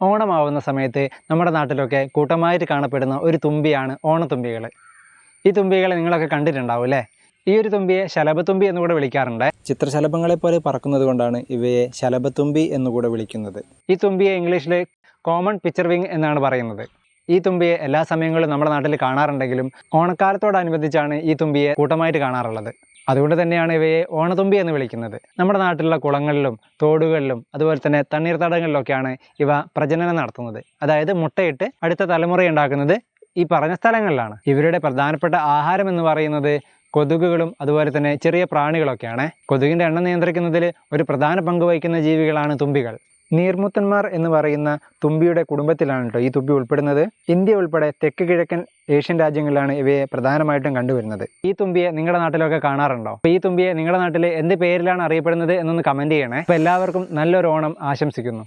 ഓണമാവുന്ന സമയത്ത് നമ്മുടെ നാട്ടിലൊക്കെ കൂട്ടമായിട്ട് കാണപ്പെടുന്ന ഒരു തുമ്പിയാണ് ഓണത്തുമ്പികൾ. ഈ തുമ്പികളെ നിങ്ങളൊക്കെ കണ്ടിട്ടുണ്ടാവും അല്ലേ? ഈ ഒരു തുമ്പിയെ ശലഭത്തുമ്പി എന്നുകൂടെ വിളിക്കാറുണ്ട്. ചിത്രശലഭങ്ങളെ പോലെ പറക്കുന്നത് കൊണ്ടാണ് ഇവയെ ശലഭത്തുമ്പി എന്നുകൂടെ വിളിക്കുന്നത്. ഈ തുമ്പിയെ ഇംഗ്ലീഷിൽ കോമൺ പിക്ചർ വിങ് എന്നാണ് പറയുന്നത്. ഈ തുമ്പിയെ എല്ലാ സമയങ്ങളിലും നമ്മുടെ നാട്ടിൽ കാണാറുണ്ടെങ്കിലും ഓണക്കാലത്തോടനുബന്ധിച്ചാണ് ഈ തുമ്പിയെ കൂട്ടമായിട്ട് കാണാറുള്ളത്. അതുകൊണ്ട് തന്നെയാണ് ഇവയെ ഓണത്തുമ്പി എന്ന് വിളിക്കുന്നത്. നമ്മുടെ നാട്ടിലുള്ള കുളങ്ങളിലും തോടുകളിലും അതുപോലെ തന്നെ തണ്ണീർത്തടങ്ങളിലൊക്കെയാണ് ഇവ പ്രജനനം നടത്തുന്നത്. അതായത് മുട്ടയിട്ട് അടുത്ത തലമുറ ഉണ്ടാക്കുന്നത് ഈ പറഞ്ഞ സ്ഥലങ്ങളിലാണ്. ഇവരുടെ പ്രധാനപ്പെട്ട ആഹാരം എന്ന് പറയുന്നത് കൊതുകുകളും അതുപോലെ തന്നെ ചെറിയ പ്രാണികളൊക്കെയാണ്. കൊതുകിന്റെ എണ്ണം നിയന്ത്രിക്കുന്നതിൽ ഒരു പ്രധാന പങ്ക് വഹിക്കുന്ന ജീവികളാണ് തുമ്പികൾ. നീർമുത്തന്മാർ എന്ന് പറയുന്ന തുമ്പിയുടെ കുടുംബത്തിലാണ് കേട്ടോ ഈ തുമ്പി ഉൾപ്പെടുന്നത്. ഇന്ത്യ ഉൾപ്പെടെ തെക്ക് കിഴക്കൻ ഏഷ്യൻ രാജ്യങ്ങളിലാണ് ഇവയെ പ്രധാനമായിട്ടും കണ്ടുവരുന്നത്. ഈ തുമ്പിയെ നിങ്ങളുടെ നാട്ടിലൊക്കെ കാണാറുണ്ടോ? ഈ തുമ്പിയെ നിങ്ങളുടെ നാട്ടിൽ എന്ത് പേരിലാണ് അറിയപ്പെടുന്നത് എന്നൊന്ന് കമന്റ് ചെയ്യണേ. അപ്പോൾ എല്ലാവർക്കും നല്ലൊരു ഓണം ആശംസിക്കുന്നു.